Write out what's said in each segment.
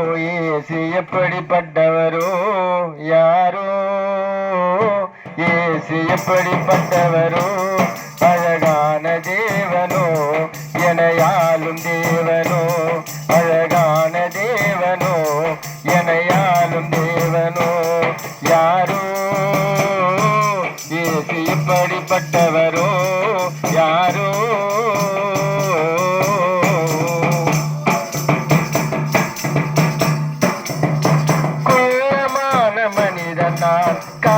ஏசு எப்படிப்பட்டவரோ யாரோ? ஏசு எப்படிப்பட்டவரோ? அழகான தேவனோ? எனையாலும் தேவனோ? அழகான தேவனோ? எனையாலும் தேவனோ? யாரோ? ஏசு எப்படிப்பட்டவரோ? Cabo.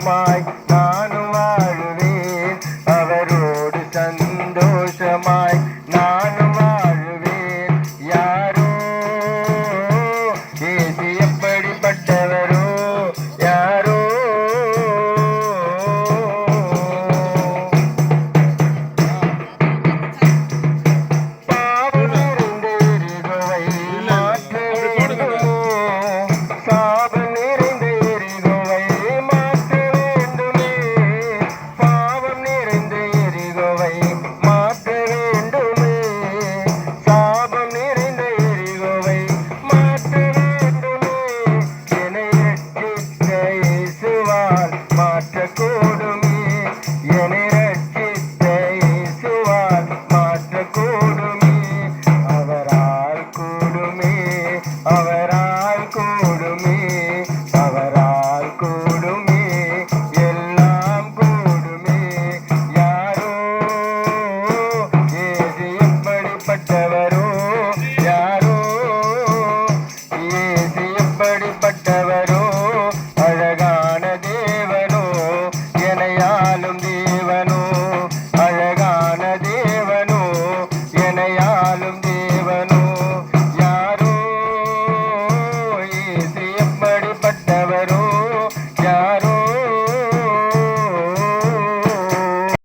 my like that.